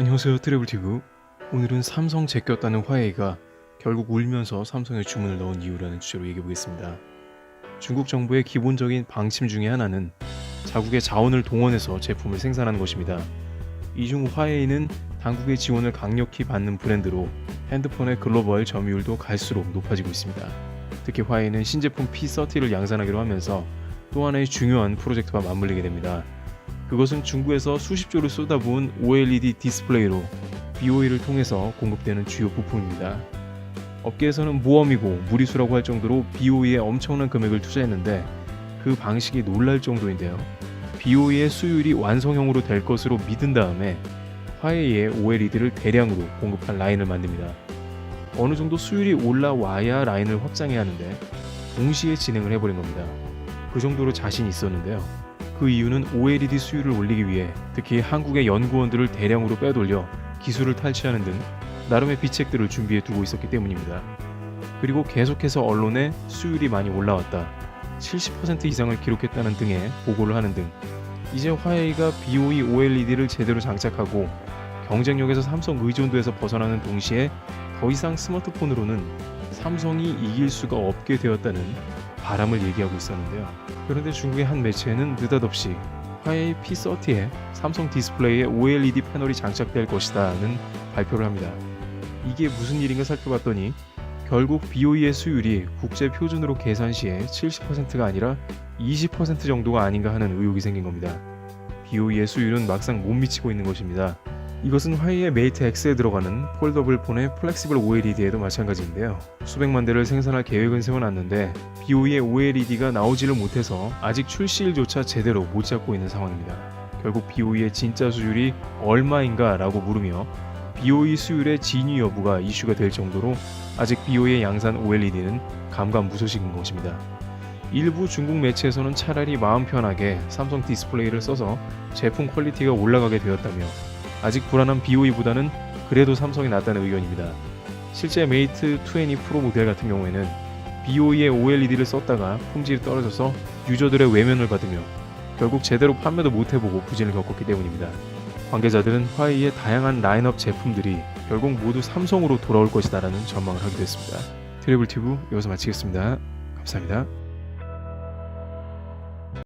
안녕하세요 트래블티브. 오늘은 삼성 제꼈다는 화웨이가 결국 울면서 삼성에 주문을 넣은 이유라는 주제로 얘기해 보겠습니다. 중국 정부의 기본적인 방침 중에 하나는 자국의 자원을 동원해서 제품을 생산하는 것입니다. 이중 화웨이는 당국의 지원을 강력히 받는 브랜드로 핸드폰의 글로벌 점유율도 갈수록 높아지고 있습니다. 특히 화웨이는 신제품 P30를 양산하기로 하면서 또 하나의 중요한 프로젝트와 맞물리게 됩니다 그것은 중국에서 수십 조를 쏟아부은 OLED 디스플레이로 BOE를 통해서 공급되는 주요 부품입니다. 업계에서는 모험이고 무리수라고 할 정도로 BOE에 엄청난 금액을 투자했는데 그 방식이 놀랄 정도인데요. BOE의 수율이 완성형으로 될 것으로 믿은 다음에 화웨이에 OLED를 대량으로 공급한 라인을 만듭니다. 어느 정도 수율이 올라와야 라인을 확장해야 하는데 동시에 진행을 해버린 겁니다. 그 정도로 자신이 있었는데요. 그 이유는 OLED 수율을 올리기 위해 특히 한국의 연구원들을 대량으로 빼돌려 기술을 탈취하는 등 나름의 비책들을 준비해 두고 있었기 때문입니다. 그리고 계속해서 언론에 수율이 많이 올라왔다. 70% 이상을 기록했다는 등의 보고를 하는 등 이제 화웨이가 BOE OLED를 제대로 장착하고 경쟁력에서 삼성 의존도에서 벗어나는 동시에 더 이상 스마트폰으로는 삼성이 이길 수가 없게 되었다는 바람을 얘기하고 있었는데요. 그런데 중국의 한 매체는 느닷없이 화웨이 P30에 삼성 디스플레이에 OLED 패널이 장착될 것이다는 발표를 합니다. 이게 무슨 일인가 살펴봤더니 결국 BOE의 수율이 국제 표준으로 계산 시에 70%가 아니라 20% 정도가 아닌가 하는 의혹이 생긴 겁니다. BOE의 수율은 막상 못 미치고 있는 것입니다. 이것은 화웨이의 메이트 X에 들어가는 폴더블 폰의 플렉시블 OLED에도 마찬가지인데요. 수백만 대를 생산할 계획은 세워놨는데 BOE의 OLED가 나오지를 못해서 아직 출시일조차 제대로 못 잡고 있는 상황입니다. 결국 BOE의 진짜 수율이 얼마인가 라고 물으며 BOE 수율의 진위 여부가 이슈가 될 정도로 아직 BOE의 양산 OLED는 감감무소식인 것입니다. 일부 중국 매체에서는 차라리 마음 편하게 삼성 디스플레이를 써서 제품 퀄리티가 올라가게 되었다며 아직 불안한 BOE보다는 그래도 삼성이 낫다는 의견입니다. 실제 메이트 20 프로 모델 같은 경우에는 BOE의 OLED를 썼다가 품질이 떨어져서 유저들의 외면을 받으며 결국 제대로 판매도 못 해보고 부진을 겪었기 때문입니다. 관계자들은 화웨이의 다양한 라인업 제품들이 결국 모두 삼성으로 돌아올 것이다라는 전망을 하기도 했습니다. 트래블 튜브 여기서 마치겠습니다. 감사합니다.